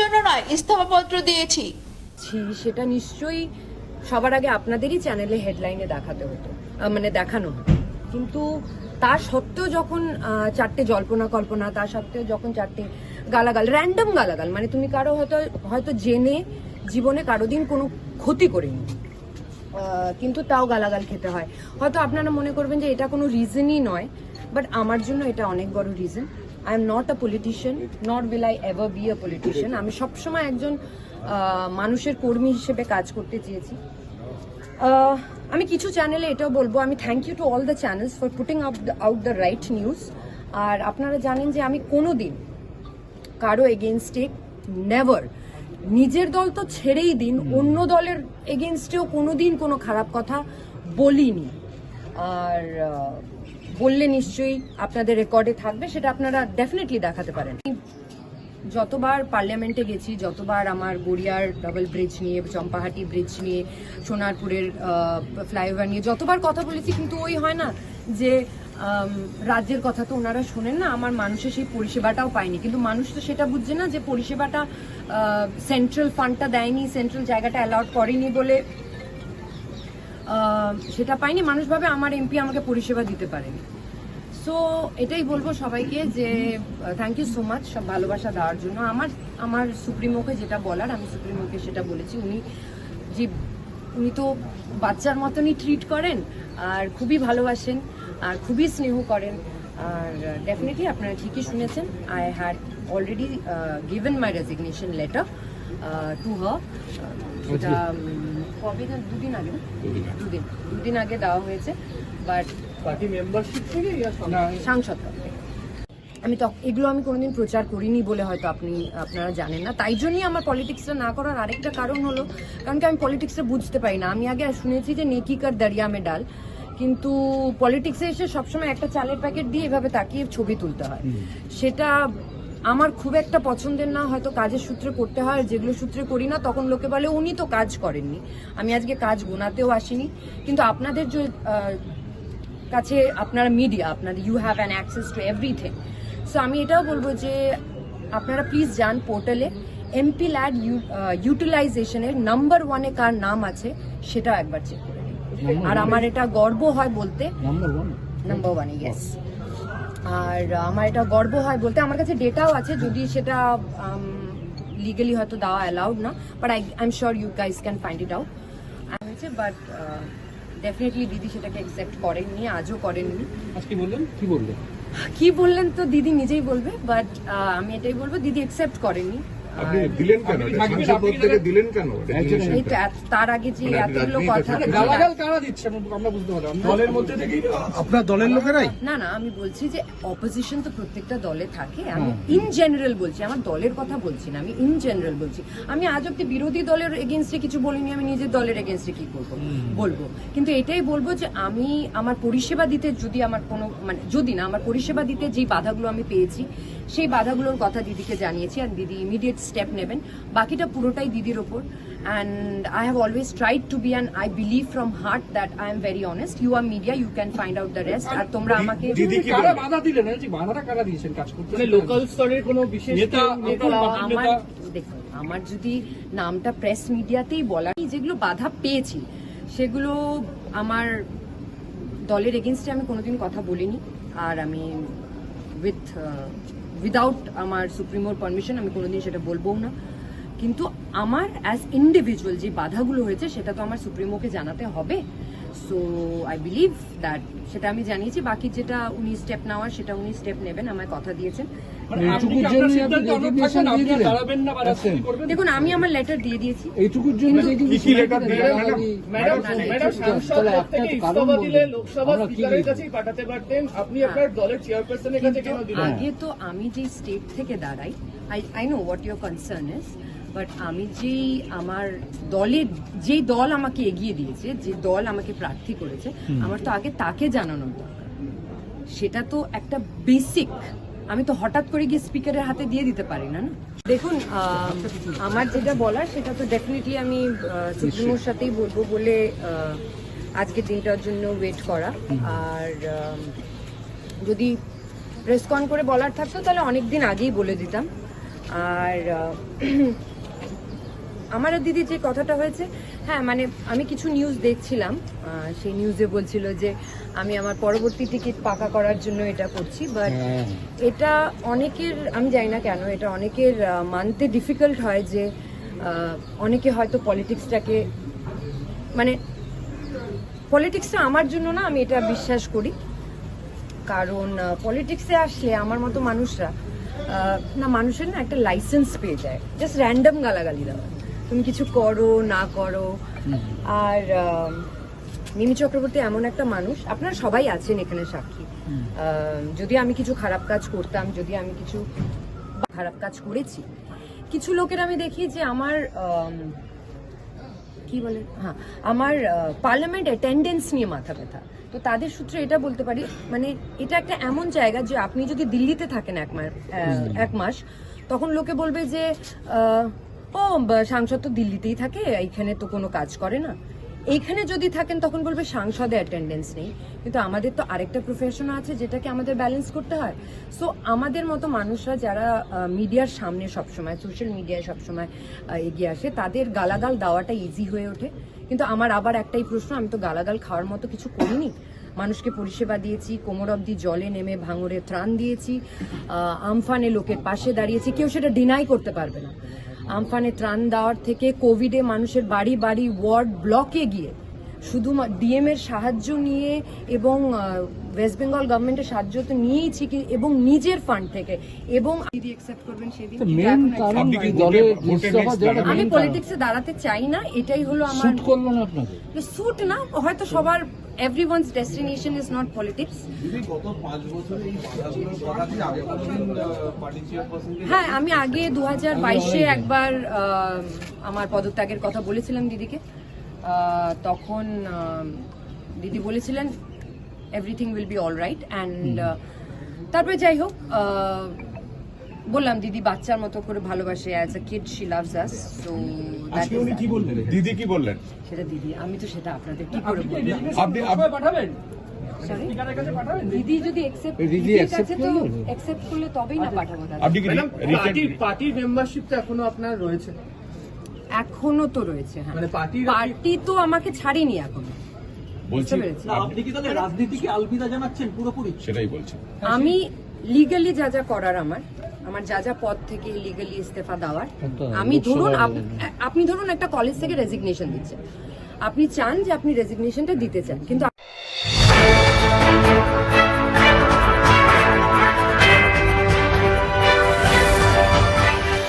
জন্য নয়, ইস্তফাপত্র দিয়েছি। সেটা নিশ্চয়ই সবার আগে আপনাদেরই চ্যানেলে হেডলাইনে দেখাতে হতো মানে দেখানো হতো। কিন্তু তা সত্ত্বেও যখন চারটে জল্পনা কল্পনা, তা সত্ত্বেও যখন চারটে গালাগাল র্যান্ডম গালাগাল মানে তুমি কারও হয়তো হয়তো জেনে জীবনে কারও দিন কোনো ক্ষতি করেনি কিন্তু তাও গালাগাল খেতে হয়। হয়তো আপনারা মনে করবেন যে এটা কোনো রিজনই নয় বাট আমার জন্য এটা অনেক বড় reason I am not a politician not will I ever be a politician আমি সবসময় একজন মানুষের কর্মী হিসেবে কাজ করতে চেয়েছি। আমি কিছু চ্যানেলে এটাও বলব। আমি thank you to all the channels for putting up out the right news আর আপনারা জানেন যে আমি কোনো দিন কারও এগেনস্টে নেভার নিজের দল তো ছেড়েই দিন অন্য দলের এগেনস্টেও কোনো দিন কোনো খারাপ কথা বলিনি। আর বললে নিশ্চয়ই আপনাদের রেকর্ডে থাকবে, সেটা আপনারা ডেফিনেটলি দেখাতে পারেন। যতবার পার্লামেন্টে গেছি, যতবার আমার গড়িয়ার ডবল ব্রিজ নিয়ে, চম্পাহাটি ব্রিজ নিয়ে, সোনারপুরের ফ্লাইওভার নিয়ে যতবার কথা বলেছি, কিন্তু ওই হয় না যে রাজ্যের কথা তো ওনারা শোনেন না, আমার মানুষের সেই পরিষেবাটাও পায়নি কিন্তু মানুষ তো সেটা বুঝছে না যে পরিষেবাটা সেন্ট্রাল ফান্ডটা দেয়নি সেন্ট্রাল জায়গাটা অ্যালাউড করেনি বলে সেটা পাইনি। মানুষ ভাবে আমার এমপি আমাকে পরিষেবা দিতে পারেনি। সো এটাই বলব সবাইকে যে থ্যাংক ইউ সো মাচ সব ভালোবাসা দেওয়ার জন্য। আমার আমার সুপ্রিমোকে যেটা বলার আমি সুপ্রিমোকে সেটা বলেছি। উনি যে উনি তো বাচ্চার মতনই ট্রিট করেন আর খুবই ভালোবাসেন আর খুবই স্নেহ করেন। আর ডেফিনেটলি আপনারা ঠিকই শুনেছেন I had already given my resignation letter to her সেটা উম, কবে না দুদিন আগে না? দুদিন দুদিন আগে দেওয়া হয়েছে বাট পার্টি মেম্বারশিপ থেকে সাংসদ। থেকে। আমি তো এগুলো আমি কোনোদিন প্রচার করিনি বলে হয়তো আপনি আপনারা জানেন না। তাই জন্যই আমার পলিটিক্সটা না করার আরেকটা কারণ হলো কারণ কি আমি পলিটিক্সটা বুঝতে পারি না। আমি আগে শুনেছি যে নেকি কার দরিয়া মে ডাল কিন্তু পলিটিক্সে এসে সবসময় একটা চালের প্যাকেট দিয়ে এভাবে তাকিয়ে ছবি তুলতে হয়। সেটা আমার খুব একটা পছন্দের না হয়তো কাজের সূত্রে করতে হয় যেগুলো সূত্রে করি না তখন লোকে বলে উনি তো কাজ করেননি। আমি আজকে কাজ গোনাতেও আসিনি। কিন্তু আপনাদের যে কাছে আপনারা মিডিয়া আপনাদের you have an access to everything so আমি এটাও বলব যে আপনারা প্লিজ যান পোর্টালে এমপি ল্যাড ইউটিলাইজেশনের নাম্বার ওয়ানে কার নাম আছে সেটাও একবার চেক করে আর আমার এটা গর্ব হয় বলতে। নাম্বার ওয়ান ইয়েস আর আমার এটা গর্ব হয় বলতে আমার কাছে ডেটাও আছে যদি সেটা লিগেলি হয়তো দেওয়া অ্যালাউড না but I I am sure you guys can find it out হয়েছে বাট ডেফিনেটলি দিদি সেটাকে অ্যাকসেপ্ট করেননি আজও করেননি। আজকে বললেন? কি বললেন? কি বললেন তো দিদি নিজেই বলবে বাট আমি এটাই বলব দিদি অ্যাকসেপ্ট করেননি আপনি দিলেন কেন? সাংসদ থেকে দিলেন কেন? এই তো রেজিগনেশনটা এত- তার আগে যে এতগুলো কথা গালাগাল কারা দিচ্ছে? আমরা- আমরা বুঝতে পারলাম। দলের মধ্যে থেকেই আপনার দলের লোকেরাই? না না আমি বলছি যে অপোজিশন তো প্রত্যেকটা দলে থাকে। আমি ইন জেনারেল বলছি আমার দলের কথা বলছি না আমি ইন জেনারেল বলছি। আমি আজ অব্দি বিরোধী দলের এগেনস্টে কিছু বলিনি আমি নিজের দলের এগেনস্টে কি করব? বলব। কিন্তু এটাই বলব যে আমি আমার পরিষেবা দিতে যদি আমার কোনো মানে যদি না আমার পরিষেবা দিতে যেই বাধাগুলো আমি পেয়েছি সেই বাধাগুলোর কথা দিদিকে জানিয়েছি। আর দিদি ইমিডিয়েট স্টেপ নেবেন বাকিটা পুরোটাই দিদির ওপর। And I have always tried to be and I believe from heart that I am very honest you are media you can find out the rest আর তোমরা আমাকে দিদি কি কারা বললেন? বাধা দিলেন বাধাটা কারা দিয়েছেন কাজ করতে? মানে লোকাল স্তরের কোনো বিশেষ নেতা কেউ নেতা দেখুন, বা- আমার দেখুন আমার যদি নামটা প্রেস মিডিয়াতেই বলা যেগুলো বাধা পেয়েছি সেগুলো আমার দলের এগেনস্টে আমি কোনোদিন কথা বলিনি। আর আমি উইথ উইদাউট আমার সুপ্রিমোর পারমিশন আমি কোনোদিন সেটা বলব না। কিন্তু আমার অ্যাজ ইন্ডিভিজুয়াল যে বাধাগুলো হয়েছে, সেটা তো আমার সুপ্রিমোকে জানাতে হবে। সো আই বিলিভ দ্যাট সেটা আমি জানিয়েছি। বাকি যেটা উনি স্টেপ নেওয়ার সেটা উনি স্টেপ নেবেন আমায় কথা দিয়েছেন। মানে করবেন? দেখুন আমি আমার লেটার দিয়ে দিয়েছি। এইটুকুর জন্য আগে তো আমি যে স্টেট থেকে দাঁড়াই I I know what your concern is but আমি যেই আমার দলের যেই দল আমাকে এগিয়ে দিয়েছে যে দল আমাকে প্রার্থী করেছে আমার তো আগে তাকে জানানোর দরকার। সেটা তো একটা বেসিক আমি তো হঠাৎ করে গিয়ে স্পিকারের হাতে দিয়ে দিতে পারি না না? দেখুন আমার যেটা বলার সেটা তো ডেফিনেটলি আমি সুপ্রিমোর সাথেই বলব বলে আজকে দিনটার জন্য ওয়েট করা। আর যদি প্রেস কন করে বলার থাকতো তাহলে অনেক দিন আগেই বলে দিতাম। আর আমার আর দিদির যে কথাটা হয়েছে হ্যাঁ মানে আমি কিছু নিউজ দেখছিলাম সেই নিউজে বলছিল যে আমি আমার পরবর্তী টিকিট পাকা করার জন্য এটা করছি বাট এটা অনেকের আমি জানি না কেন এটা অনেকের মানতে ডিফিকাল্ট হয় যে অনেকে হয়তো পলিটিক্সটাকে মানে পলিটিক্সটা আমার জন্য না আমি এটা বিশ্বাস করি। কারণ পলিটিক্সে আসলে আমার মতো মানুষরা না মানুষের না একটা লাইসেন্স পেয়ে যায়। জাস্ট র্যান্ডম গালাগালি দেওয়া। তুমি কিছু করো না করো। আর মিমি চক্রবর্তী এমন একটা মানুষ। আপনারা সবাই আছেন এখানে সাক্ষী। যদি আমি কিছু খারাপ কাজ করতাম যদি আমি কিছু খারাপ কাজ করেছি কিছু লোকের আমি দেখি যে আমার কি বলে? হ্যাঁ আমার পার্লামেন্ট অ্যাটেন্ডেন্স নিয়ে মাথা ব্যথা। তো তাদের সূত্রে এটা বলতে পারি মানে এটা একটা এমন জায়গা যে আপনি যদি দিল্লিতে থাকেন এক মাস এক মাস তখন লোকে বলবে যে ও সাংসদ তো দিল্লিতেই থাকে, এইখানে তো কোনো কাজ করে না। এইখানে যদি থাকেন তখন বলবে সাংসদে অ্যাটেন্ডেন্স নেই। কিন্তু আমাদের তো আরেকটা প্রফেশন আছে যেটাকে আমাদের ব্যালেন্স করতে হয়। সো আমাদের মতো মানুষরা যারা মিডিয়ার সামনে সবসময় সোশ্যাল মিডিয়ায় সবসময় এগিয়ে আসে, তাদের গালাগাল দেওয়াটা ইজি হয়ে ওঠে। কিন্তু আমার আবার একটাই প্রশ্ন, আমি তো গালাগাল খাওয়ার মতো কিছু করিনি। মানুষকে পরিষেবা দিয়েছি, কোমর অব্দি জলে নেমে ভাঙরে ত্রাণ দিয়েছি আমফানে লোকের পাশে দাঁড়িয়েছি, কেউ সেটা ডিনাই করতে পারবে না। আমফানে ত্রাণ দেওয়ার থেকে কোভিডে মানুষের বাড়ি বাড়ি ওয়ার্ড ব্লকে গিয়ে শুধু ডিএম এর সাহায্য নিয়ে এবং ওয়েস্ট বেঙ্গল গভর্নমেন্টের সাহায্য তো নিয়েইছি কি- এবং নিজের ফান্ড থেকে। এবং দিদি অ্যাকসেপ্ট করবেন সেদিন। মেন কারণ কি? আমি। পলিটিক্সে দাঁড়াতে চাই না এটাই হলো আমার স্যুট করল না আপনাকে স্যুট না হয়তো সবার everyone's destination is not politics গত পাঁচ বছরে এই বাধাগুলোর কথা কি আগে কোনোদিন পার্টি চেয়ারপারসনকে হ্যাঁ আমি আগে দু হাজার বাইশে একবার আমার পদত্যাগের কথা বলেছিলাম দিদিকে। তখন দিদি বলেছিলেন everything will be all right and তারপরে যাই হোক বললাম দিদি বাচ্চার মতো করে ভালোবাসে। As a kid she loves us so আজকে উনি কি বললেন? দিদি কি বললেন? সেটা দিদি আমি তো সেটা আপনাদের কি করে বলব আপনি আপনি- পাঠাবেন? দিদি যদি অ্যাকসেপ্ট দিদি তো অ্যাকসেপ্ট করলে তবেই না পাঠাবো দাদা। আপনি কি পার্টির মেম্বারশিপ তো এখনও আপনার রয়েছে। এখনও তো রয়েছে হ্যাঁ। মানে পার্টি তো আমাকে ছাড়েনি এখনও। বলছি আপনি কি তাহলে রাজনীতিকে আলবিদা জানাচ্ছেন পুরোপুরি? সেটাই বলছি। আমি লিগালি যা যা করার আমার আমার যা যা পদ থেকে লিগালি ইস্তেফা দেওয়ার আমি ধরুন আপনি ধরুন একটা কলেজ থেকে রেজিগনেশন দিচ্ছেন। আপনি চান যে আপনি রেজিগনেশনটা দিতে চান কিন্তু